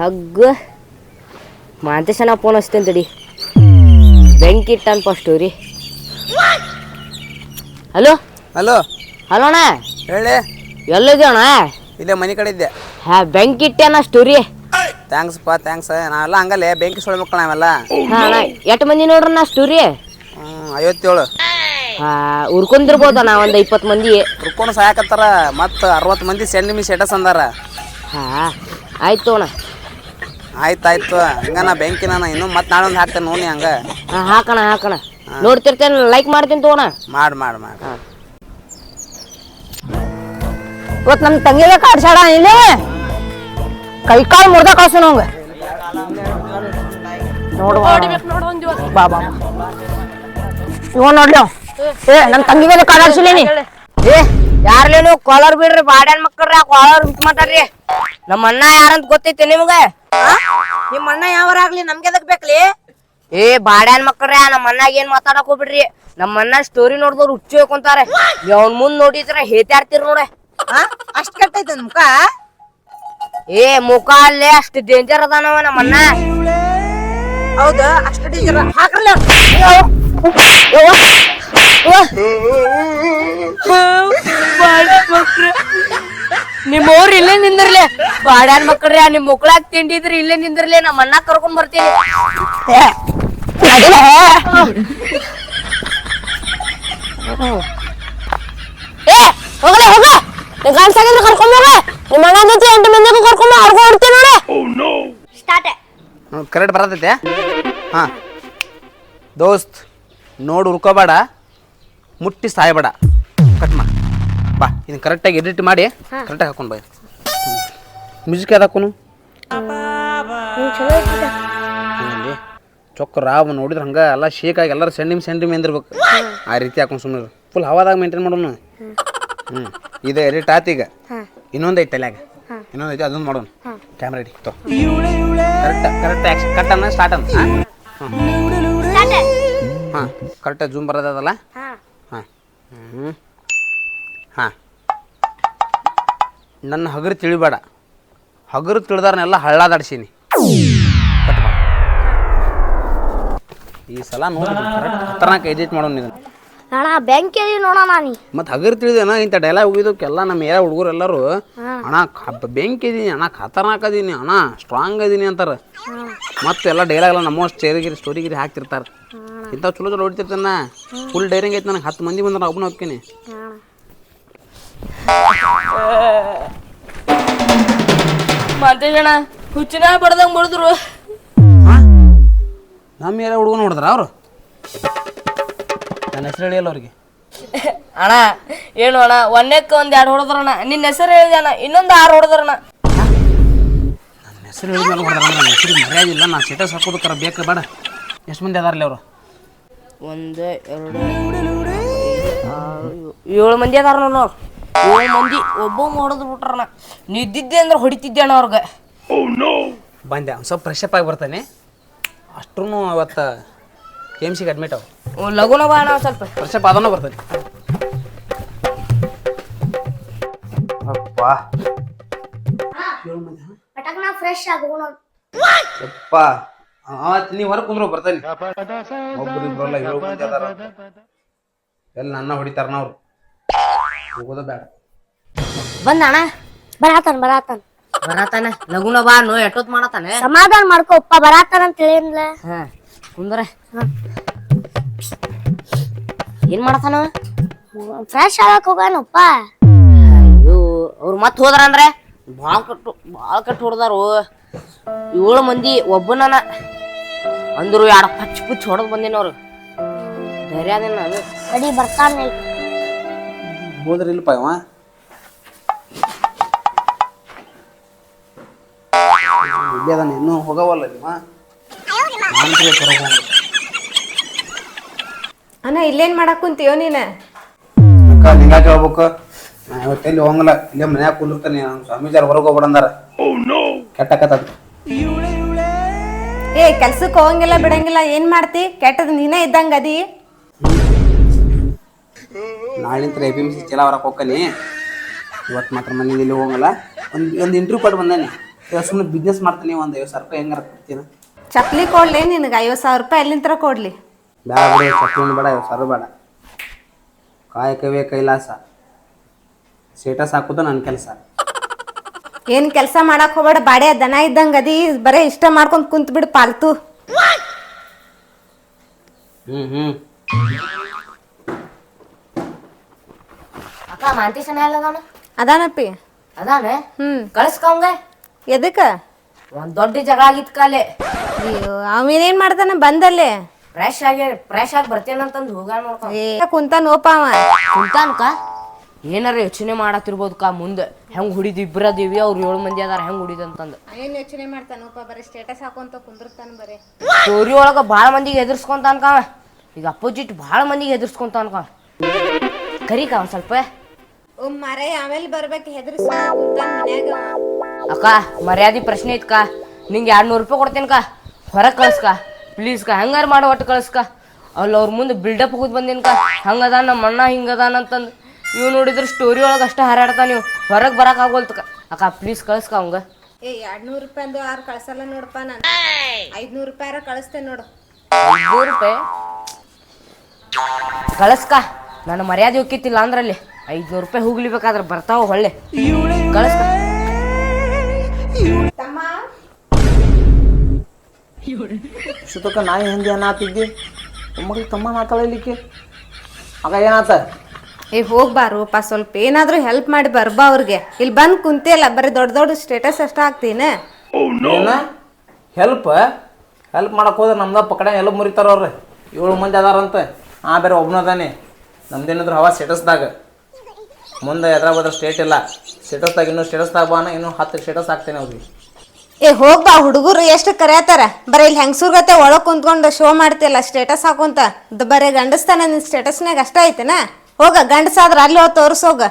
ಹಗ್ಗ. ಮಾಂತೇಶನ ಫೋನ್ ಹಚ್ತೇನೆ ತಡಿ. ಬೆಂಕಿ ಇಟ್ಟನ್ ಫಸ್ಟು ರೀ ಹಲೋ ಹಲೋ ಹಲೋ ಅಣ್ಣ? ಹೇಳಿ? ಎಲ್ಲಿದ್ದೆ ಅಣ್ಣ? ಇಲ್ಲೇ ಮನೆ ಕಡೆ ಇದ್ದೆ. ಹಾ ಬೆಂಕಿ ಅಣ್ಣ ಸ್ಟೋರಿ ಥ್ಯಾಂಕ್ಸ್ ಪಾ ಥ್ಯಾಂಕ್ಸ್ ನಾವೆಲ್ಲ ಹಂಗಲ್ಲೇ ಬೆಂಕಿ ಸುಳಿ ಮಕ್ಕಳು ನಾವೆಲ್ಲ. ಹಾ ಅಣ್ಣ ಎಷ್ಟು ಮಂದಿ ನೋಡ್ರಿ ನಾ ಸ್ಟೋರಿ ಐವತ್ತೇಳು. ಹಾಂ ಉರ್ಕೊಂಡಿರ್ಬೋದ ನಾ ಒಂದು ಇಪ್ಪತ್ತು ಮಂದಿ. ಹುರ್ಕೊಂಡು ಸಾಯಕತ್ತಾರ ಮತ್ತು ಅರವತ್ತು ಮಂದಿ ಸೆಂಡ್ ಮಿ ಸ್ಟೇಟಸ್ ಅಂದಾರ. ಹಾ ಆಯ್ತು ಅಣ್ಣ. ಆಯ್ತು ಆಯ್ತು ಹಂಗ ನಾ ಬೆಂಕಿ ನಾನು ಇನ್ನೂ ಮತ್ತೆ ನಾಳೊಂದು ಹಾಕ್ತೇನೆ ನೋಡಿ ಹಂಗ. ಹಾ ಹಾಕಣ ಹಾಕಣ. ನೋಡ್ತಿರ್ತೇನೆ ಲೈಕ್ ಮಾಡ್ತೀನಿ ತಗೋಣ. ಮಾಡಿ ಮಾಡಿ ಮಾಡಿ. ಇವತ್ತು ನಮ್ಮ ತಂಗಿಗೆ ಕಾಡ್ಸಾಡ ಇಲ್ಲಿ? ಕೈ ಕಾಲು ಮುರ್ದ ಕಳ್ಸು ನಂಗೆ ನೋಡುವ. ಬಾ ಬಾ ಇವ ನೋಡ್ಲಿ ಅವ. ಏ ನಮ್ಮ ತಂಗಿ ಮೇಲೆ ನೀ ಏ ಯಾರ್ಲೇನು ಕಾಲರ್ ಬಿಡ್ರಿ ಬಾಡ್ಯಾನ್ ಮಕ್ಕಳ್ರಿ ಆ ಕಾಲರ್ ಬಿಟ್ಟು ಮಾತಾಡ್ರಿ. ನಮ್ಮ ಅಣ್ಣ ಯಾರಂತ ಗೊತ್ತೈತಿ ನಿಮ್ಗೆ? ನಿಮ್ಮ ಅಣ್ಣ ಯಾವರಾಗ್ಲಿ ನಮ್ಗೆ ಎದಕ್ ಬೇಕ್ಲಿ? ಏ, ಬಾಡ್ಯಾನ್ ಮಕ್ಕಳ್ರಿ, ನಮ್ಮ ಅಣ್ಣಾಗ ಏನ್ ಮಾತಾಡಕ್ ಹೋಗ್ಬಿಡ್ರಿ. ನಮ್ಮ ಅಣ್ಣ ಸ್ಟೋರಿ ನೋಡಿದವ್ರು ಹುಚ್ಚು ಹೋಗ್ಕೊಂತಾರೆ ಅವ್ನ ಮುಂದ್ ನೋಡಿದ್ರ ಹೇತಾಡ್ತಿರ್ ನೋಡ. ಅಷ್ಟ್ ಕೆಟ್ಟೈತೆ ಮುಖ? ಏ, ಮುಖ ಅಲ್ಲೇ ಅಷ್ಟ್ ಡೇಂಜರ್ ಅದಾನವ ನಮ್ಮ ಅಣ್ಣ. ಹೌದು, ಅಷ್ಟ ಡೇಂಜರ್ ಹಾಕ್ರಲ್ಲ. ನಿಮ್ ಊರ್ ಇಲ್ಲೇ ನಿಂದಿರ್ಲಿ. ಬಾಡ್ಯಾನ್ ಮಕ್ಕಳ್ರಿ ನಿಮ್ ಮುಕ್ಳಾಗ್ ತಿಂಡಿದ್ರಿ ಇಲ್ಲೇ ನಿಂದಿರ್ಲಿ ನಮ್ಮ ಅಣ್ಣ ಕರ್ಕೊಂಡ್ ಬರ್ತೀನಿ. ಏ ಹೋಗ್ಲಿ ಹೋಗ ಗಂಡ ಸಾಗಿದ್ರೆ ಕರ್ಕೊಂಡ್ ಹೋಗ ನಿಮ್ಮ ಅಣ್ಣ ಜೊತೆ ಎಂಟು ಮಂದಿಗೂ ಕರ್ಕೊಂಡ್ ಅವ್ರಿಗೂ ಹೊಡ್ತೀನಿ ನೋಡಿ. ಸ್ಟಾರ್ಟ್ ಕರೆಕ್ಟ್ ಬರತೈತೆ. ಹಾಂ. ದೋಸ್ತ್ ನೋಡಿ ಉರ್ಕೋಬೇಡ ಮುಟ್ಟಿ ಸಾಯಬೇಡ. ಬಾ ಇದನ್ನ ಕರೆಕ್ಟಾಗಿ ಎಡಿಟ್ ಮಾಡಿ ಕರೆಕ್ಟಾಗಿ ಹಾಕೊಂಡು ಬಾ ಮ್ಯೂಸಿಕ್ ಯಾವ್ದು ಹಾಕೋನು? ಚೊಕ್ಕ ರಾವ್ ನೋಡಿದ್ರೆ ಹಂಗೆ ಎಲ್ಲ ಶೇಕ್ ಆಗಿ ಎಲ್ಲರೂ ಸೆಂಡಿಮ್ ಸೆಂಡಿಮ್ ಎಂದಿರ್ಬೇಕು ಆ ರೀತಿ ಹಾಕೊಂಡು ಸುಮ್ಮನೆ ಫುಲ್ ಹವಾದಾಗ ಮೇಂಟೈನ್ ಮಾಡೋಣ ಹ್ಞೂ ಇದು ಎಡಿಟ್ ಆತು ಈಗ. ಇನ್ನೊಂದು ಐತೆ ತಲೆಯಾಗ. ಇನ್ನೊಂದು ಐತೆ ಅದೊಂದು ಮಾಡೋಣ ಕ್ಯಾಮ್ರಾ ಇಡಿ ತೋ. ಕರೆಕ್ಟ್ ಕರೆಕ್ಟ್ ಆ್ಯಕ್ಷನ್ ಕಟ್ ಅನ್ನ ಸ್ಟಾರ್ಟ್ ಅಂತ ಹಾಂ? ಹಾಂ. ಕರೆಕ್ಟಾಗಿ ಜೂಮ್ ಬರೋದಲ್ಲ ಹಾಂ. ಹ್ಞೂ ಹಾಂ. ನನ್ನ ಹಗರು ತಿಳಿಬೇಡ. ಹಗರು ತಿಳಿದಾರನ್ನೆಲ್ಲ ಹಳ್ಳಾದಾಡ್ಸೀನಿ. ಕಟ್ ಮಾಡು. ಈ ಸಲ ನೋಡಿ ಖತರ್ನಾಕ್ ಎಡಿಟ್ ಮಾಡೋಣ ಇದನ್ನು ಅಣ್ಣ ನೋಡೋಣ ನೀ ಮತ್ತು ಹಗರು ತಿಳಿದೇನ ಇಂಥ ಡೈಲಾಗ್ ಹೋಗಿದ್ದಕ್ಕೆಲ್ಲ ನಮ್ಮ ಏರಿಯಾ ಹುಡುಗರು ಎಲ್ಲರೂ ಅಣ್ಣ ಬೆಂಕಿ ಇದೀನಿ ಅಣ್ಣ ಖತರ್ನಾಕ್ ಅದೀನಿ ಅಣ್ಣ ಸ್ಟ್ರಾಂಗ್ ಅದೀನಿ ಅಂತಾರೆ. ಮತ್ತೆ ಎಲ್ಲ ಡೈಲಾಗ್ ಎಲ್ಲ ನಮ್ಮ ಸ್ಟೇರಿಗಿರಿ ಸ್ಟೋರಿಗಿರಿ ಹಾಕ್ತಿರ್ತಾರೆ. ಇಂಥ ಚಲೋ ಚಲೋ ಹೊಡಿತಿರ್ತಾನ? ಫುಲ್ ಡೈರಿಂಗ್ ಐತೆ ನನಗೆ. ಹತ್ತು ಮಂದಿ ಬಂದ್ರೆ ಒಬ್ಬನ ಹೋಗ್ತೀನಿ ಮಾತೇಜಣ ಹುಚ್ಚಿನ ಬಡ್ದಂಗ್ ಬಡದ್ರು. ನಮ್ಮ ಏರಿಯಾ ಹುಡುಗನ ನೋಡಿದ್ರ ಅವರು? ನನ್ನ ಹೆಸರು ಹೇಳಿಯಲ್ಲ ಅವ್ರಿಗೆ. ಅಣ್ಣ ಏನು ಅಣ್ಣ ಒಂದಕ್ಕೆ ಒಂದ್ ಎರಡು ಹೊಡೆದ್ರಣ್ಣ. ನಿನ್ನ ಹೆಸರು ಹೇಳಿದೆ ಅಣ್ಣ ಇನ್ನೊಂದು ಆರು ಹೊಡೆದ್ರಣ್ಣ. ನನ್ನ ಹೆಸರು ಹೇಳಿದ್ಮೇಲೆ ಹೊಡೆದ್ರ ನನ್ನ ಹೆಸರು ಮರ್ಯಾದೆ ಇಲ್ಲ ನಾನು ಸ್ಟೇಟಸ್ ಹಾಕೋದಕ್ಕಾರ ಬೇಕು ಬೇಡ. ಎಷ್ಟು ಮಂದಿ ಅದಾರಲ್ಲ ಅವರು? ಒಂದು ಎರಡು ಏಳು ಏಳು ಮಂದಿ ಅದಾರ ನೋಡು. ಏಳು ಮಂದಿ ಒಬ್ಬ ಹೊಡೆದು ಬಿಟ್ರಣ್ಣ ನಿದ್ದಿದ್ದೆ ಅಂದ್ರೆ ಹೊಡಿತಿದ್ದೆ ಅಣ್ಣ ಅವ್ರಿಗೆ. ಬಂದೆ ಒಂದು ಸ್ವಲ್ಪ ಫ್ರೆಶ್ ಅಪ್ ಆಗಿ ಬರ್ತಾನೆ. ಅಷ್ಟೂ ಅವತ್ತು ಕೆ ಎಂ ಸಿಗೆ ಅಡ್ಮಿಟ್ ಅವ ಓ, ಲಗುನ ಬಾ ಅಣ್ಣ ಒಂದ್ ಸ್ವಲ್ಪ ಫ್ರೆಶ್ ಅಪ್ ಆದನ ಬರ್ತಾನೆ. ಅಪ್ಪ. ಪಟಕ್ ನಾ ಫ್ರೆಶ್ ಆಗೋಣ ಯಪ್ಪ. ಅವತ್ತು ನೀವು ಹೊರಗೆ ಕುಂದ್ರು ಬರ್ತಾನೆ. ಒಬ್ಬರು ಇಬ್ಬರಲ್ಲ ಏಳು ಮಂದಿ ಅದಾರ ಎಲ್ಲ ನನ್ನ ಹೊಡಿತಾರ ಅವ್ರು. ಹೋಗೋದ ಬೇಡ ಬಂದ ಅಣ್ಣ ಬರಾತನ್ ಬರಾತನ್. ಬರಾತಾನ? ಲಗುನ ಬಾ ನೋ ಎಷ್ಟೊತ್ ಮಾಡತಾನೆ. ಸಮಾಧಾನ ಮಾಡ್ಕೋ ಉಪ್ಪ ಬರಾತನ್ ಅಂತ ಹೇಳಿದ್ಲ ಹಾ ಕುಂದ್ರ. ಏನ್ ಮಾಡತಾನ? ಫ್ರೆಶ್ ಆಗಕ್ ಹೋಗಾನ ಉಪ್ಪ. ಅಯ್ಯೋ ಅವ್ರು ಮತ್ತೆ ಹೋದ್ರ ಅಂದ್ರೆ ಭಾಳ ಕಟ್ಟು ಭಾಳ ಕಟ್ಟು ಹೊಡೆದಾರು. ಏಳು ಮಂದಿ ಒಬ್ಬನ ಅಂದ್ರು ಎರಡು ಪಚ್ ಪುಚ್ ಹೊಡೆದ್ ಬಂದಿನವ್ರು ಧೈರ್ಯ ಅದೇನ ಅದು? ಅಡಿ ಬರ್ತಾನ ಹೋದ್ರಿ ಇಲ್ಲಪ್ಪ ಇವ ಇಲ್ಲೇ ಅದಾನ ಇನ್ನೂ ಹೋಗವಲ್ಲ ಇವ ನಾನು ಅಣ್ಣ ಇಲ್ಲೇನ್ ಮಾಡಕ್ ಕುಂತೀಯೋ ನೀನ? ಅಕ್ಕ ನಿಂಗ ಕೇಳ್ಬೇಕು ನಾ ಇವತ್ತು ಎಲ್ಲಿ ಹೋಗಂಗಿಲ್ಲ. ಇಲ್ಲೇ ಮನ್ಯಾಗ ಕುಂದಿರ್ತಾನೆ ನಮ್ಮ ಸ್ವಾಮೀಜಾರ್ ಹೊರಗೆ ಹೋಗ್ಬಿಡಂದಾರ. ಕೆಟ್ಟಕತ್ತದ ಏ ಕೆಲ್ಸಕ್ಕೆ ಹೋಗಂಗಿಲ್ಲ ಬಿಡಂಗಿಲ್ಲ ಏನ್ ಮಾಡ್ತಿ? ಕೆಟ್ಟದ್ ನೀನೇ ಇದ್ದಂಗ ಅದಿ. ನಾಳಿಂತ್ರ ಎ ಪಿ ಎಂ ಸಿ ಚಲ ಹೊರಕ್ಕೆ ಇವತ್ತು ಮಾತ್ರ ಮನೆ ಇಲ್ಲಿ ಹೋಗಲ್ಲ ಒಂದು ಒಂದು ಇಂಟರ್ವ್ಯೂ ಕೊಟ್ಟು ಬಂದಾನೆ. ಇವಾಗ ಸುಮ್ಮನೆ ಬಿಸ್ನೆಸ್ ಮಾಡ್ತೀನಿ ಒಂದು ಐವತ್ತು ಸಾವಿರ ರೂಪಾಯಿ ಹೆಂಗಾರ ಕೊಡ್ತೀನಿ? ಚಪ್ಲಿ ಕೊಡ್ಲಿ ನಿನಗೆ ಐವತ್ತು ಸಾವಿರ ರೂಪಾಯಿ ಎಲ್ಲಿಂದ ಕೊಡ್ಲಿ. ಬೇಡ ಚಪ್ಪಲಿ ಬೇಡ ಐವತ್ತು ಸಾವಿರ ಬೇಡ. ಕಾಯಕವೇ ಕೈಲಾಸ. ಸ್ಟೇಟಸ್ ಹಾಕೋದು ನನ್ನ ಕೆಲಸ. ಏನು ಕೆಲಸ ಮಾಡಕ್ ಹೋಗ್ಬೇಡ ಬಾಡೆ ದನ ಇದ್ದಂಗ ಅದಿ ಬರೇ ಇಷ್ಟ ಮಾಡ್ಕೊಂಡ್ ಕುಂತ್ಬಿಡು ಪಾಲ್ತು. ಹ್ಞೂ ಹ್ಞೂ ಮಾಂತಿ ಸನ ಎಲ್ಲದಾನ ಅದಾನಪ್ಪಿ ಅದಾನೆ ಹ್ಮ್. ಕಳ್ಸ್ಕಂಗ ಎದಕ್ಕ? ಒಂದ್ ದೊಡ್ಡ ಜಗಳ ಆಗಿತ್ ಕಾಲೆ. ಅಯ್ಯೋ ಅವನೇನ್ ಮಾಡ್ತಾನ? ಬಂದಲ್ಲೇ. ಫ್ರೆಶ್ ಆಗಿ ಫ್ರೆಶ್ ಆಗಿ ಬರ್ತೇನಂತಂದು ಹೋಗ ನೋಡ್ಕೊಂಡ್. ಏ ಕುಂತಾನ ಓಪ ಅವ. ಕುಂತಾನ್ಕ? ಏನಾರ ಯೋಚನೆ ಮಾಡತ್ತಿರ್ಬೋದಕ್ಕ ಮುಂದೆ? ಹೆಂಗ್ ಹುಡಿದ್ ಇಬ್ಬರ ದೇವಿ ಅವ್ರ ಏಳು ಮಂದಿ ಅದಾರ ಹೆಂಗ್ ಹುಡಿದಂತಂದು ಏನ್ ಯೋಚನೆ ಮಾಡ್ತಾನ ಓಪ? ಬರೀ ಸ್ಟೇಟಸ್ ಹಾಕೊಂತ ಕುಂದಿರ್ತಾನ ಬರೀ. ಸ್ಟೋರಿ ಒಳಗ ಭಾಳ ಮಂದಿಗೆ ಎದುರ್ಸ್ಕೊಂತಾನ್ಕ ಅವ. ಈಗ ಅಪೋಸಿಟ್ ಬಾಳ ಮಂದಿಗೆ ಎದುರ್ಸ್ಕೊಂತಾನ್ಕ ಕರಿ ಕರಿಕ ಒಂದ್ ಸ್ವಲ್ಪ. ಓ ಮರೆ ಆಮೇಲೆ ಬರ್ಬೇಕು ಹೆದರ್ಸ್ಕೊಂಡ್ ಕುಂತಾನ ಮನ್ಯಾಗ. ಅಕ್ಕ ಮರ್ಯಾದೆ ಪ್ರಶ್ನೆ ಐತ್ಕ ನಿಂಗೆ ಎರಡು ನೂರು ರೂಪಾಯಿ ಕೊಡ್ತೇನ್ಕ? ಹೊರಗೆ ಕಳ್ಸ್ಕ. ಪ್ಲೀಸ್ ಕ ಹೆಂಗಾರ ಮಾಡಿ ಒಟ್ಟು ಕಳ್ಸ್ಕ. ಅಲ್ಲಿ ಅವ್ರ ಮುಂದೆ ಬಿಲ್ಡಪ್ ಹೋಗಿ ಬಂದೇನ್ಕ. ಹಂಗದ ನಮ್ಮ ಅಣ್ಣ ಹಿಂಗದಾನ ಅಂತಂದು. ಇವ್ ನೋಡಿದ್ರೆ ಸ್ಟೋರಿ ಒಳಗೆ ಅಷ್ಟೇ ಹಾರಾಡ್ತಾ ನೀವು. ಹೊರಗೆ ಬರಕ್ ಆಗೋಲ್ತಕ. ಅಕ್ಕ ಪ್ಲೀಸ್ ಕಳ್ಸ್ಕ ಅವಂಗ. ಏ ಎರಡ್ ನೂರು ರೂಪಾಯಿ ಅಂದು ಆರು ಕಳ್ಸಲ್ಲ ನೋಡಪ್ಪ ನಾನು. ಐದ್ನೂರು ರೂಪಾಯಿ ಕಳಿಸ್ತೇನೆ ನೋಡು. ನೂರು ರೂಪಾಯಿ? ಕಳಿಸ್ಕ. ನನ್ನ ಮರ್ಯಾದೆ ಹೋಗಿತ್ತಿಲ್ಲ ಅಂದ್ರಲ್ಲಿ. ಐದ್ನೂರು ರೂಪಾಯಿ ಹೋಗ್ಲಿಬೇಕಾದ್ರೆ ಬರ್ತಾವ ಹೊಳ್ಳೆ. ಕಳಿಸ್ ಸುತಕ ನಾಯಿ ಹಿಂದೆ ಏನಾತಿದ್ದಿ? ಮಗಳಿಗೆ ತಮ್ಮ ಮಾತಾಡಲಿಕ್ಕೆ ಆಗ ಏನಾತ? ಏ ಪಾ ಸ್ವಲ್ಪ ಏನಾದ್ರೂ ಹೆಲ್ಪ್ ಮಾಡಿ ಬರ್ಬಾ ಅವ್ರಿಗೆ. ಇಲ್ಲಿ ಬಂದು ಕುಂತಿಯಲ್ಲ ಬರೀ ದೊಡ್ಡ ದೊಡ್ಡ ಸ್ಟೇಟಸ್ ಅಷ್ಟ ಹಾಕ್ತೀನಿ. ಹೆಲ್ಪ್ ಹೆಲ್ಪ್ ಮಾಡಕ್ ಹೋದ್ರೆ ನಮ್ದ ಪಕಡೆ ಎಲ್ಲ ಮುರಿತಾರ ಅವ್ರಿ ಏಳು ಮಂದಿ ಅದಾರಂತ. ಆ ಬೇರೆ ಒಬ್ಬನದಾನೆ ನಮ್ದೇನಾದ್ರು ಹವಾ ಸ್ಟೇಟಸ್ದಾಗ ಮುಂದೆ ಎದ್ರ ಬದ್ರ ಸ್ಟೇಟ್ ಇಲ್ಲ. ಸ್ಟೇಟಸ್ದಾಗ ಇನ್ನೂ ಸ್ಟೇಟಸ್ದಾಗ ಬಾನ ಇನ್ನೂ ಹತ್ತು ಸ್ಟೇಟಸ್ ಹಾಕ್ತೇನೆ ಅವ್ರಿಗೆ. ಏ ಹೋಗ್ಬಾ ಹುಡುಗರು ಎಷ್ಟು ಕರೆಯತಾರ ಬರೀ ಇಲ್ಲಿ ಹೆಂಗಸೂರ್ ಗತೆ ಒಳಗೆ ಕುಂತ್ಕೊಂಡು ಶೋ ಮಾಡ್ತಿಲ್ಲ ಸ್ಟೇಟಸ್ ಹಾಕೊಂತ ದ ಬರೀ ಗಂಡಸ್ತಾನ ನಿನ್ ಸ್ಟೇಟಸ್ನಾಗ ಅಷ್ಟ ಐತೆನ? ಹೋಗ ಗಂಡಸಾದ್ರ ಅಲ್ಲಿ ಹೋಗಿ ತೋರಿಸೋಗ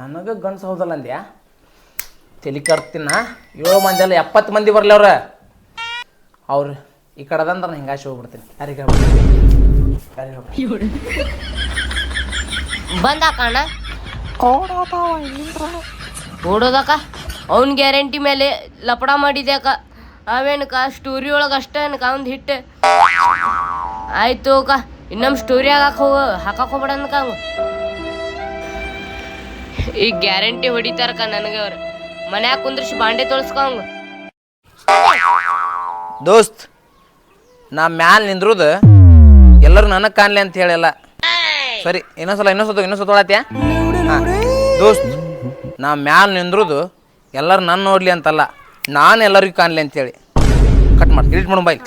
ನನಗೆ ಗಂಡಸ ಹೌದಲ್ಲ ಅಂದ್ಯಾ? ತಲೆ ಕರ್ತಿನ. ಏಳು ಮಂದಿ ಅಲ್ಲ ಎಪ್ಪತ್ತು ಮಂದಿ ಬರಲಿ ಅವ್ರ. ಅವ್ರು ಈ ಕಡೆದಂದ್ರೆ ಹಿಂಗಾಶಿ ಹೋಗ್ಬಿಡ್ತೀನಿ ಯಾರಿಗೆ ಯಾರಿಗೆ ಬಂದ ಕಣ ಓಡೋದಕ್ಕ? ಅವ್ನ ಗ್ಯಾರಂಟಿ ಮೇಲೆ ಲಪಡ ಮಾಡಿದೆ ಅಕ್ಕ. ಅವೇನಕ್ಕ ಸ್ಟೋರಿ ಒಳಗೆ ಅಷ್ಟೇ ಅನ್ಕ, ಅವ್ನ್ ಹಿಟ್ಟು. ಆಯ್ತು ಅಕ್ಕ ಇನ್ನೊಮ್ಮೆ ಸ್ಟೋರಿ ಹಾಕಕ್ ಹೋಗ, ಹಾಕಕ್ ಹೋಗ್ಬೇಡ ಅನ್ಕ ಈಗ ಗ್ಯಾರಂಟಿ ಹೊಡಿತಾರಕ್ಕ ನನಗೆ ಅವ್ರು. ಮನ್ಯಾಗ ಕುಂದ್ರಿಸಿ ಬಾಂಡೆ ತೊಳ್ಸ್ಕ ಅವಂಗ ದೋಸ್ತ್, ನಾ ಮ್ಯಾಲ್ ನಿಂದ್ರುದ ಎಲ್ಲರೂ ನನಗೆ ಕಾಣ್ಲಿ ಅಂತ ಹೇಳಿಲ್ಲ. ಸರಿ, ಇನ್ನೊಂದ್ಸಲ ಇನ್ನೊಂದ್ಸತ್ತು ಇನ್ನೊಂದ್ಸತ್ತು ತೊಳತ್ಯಾ ಹಾಂ. ದೋಸ್ತ್, ನಾ ಮ್ಯಾಲ ನಿಂದ್ರದು ಎಲ್ಲರೂ ನನ್ನ ನೋಡ್ಲಿ ಅಂತಲ್ಲ, ನಾನು ಎಲ್ಲರಿಗೂ ಕಾಣ್ಲಿ ಅಂತೇಳಿ. ಕಟ್ ಮಾಡಿ ಎಡಿಟ್ ಮಾಡು ಮೊಬೈಲ್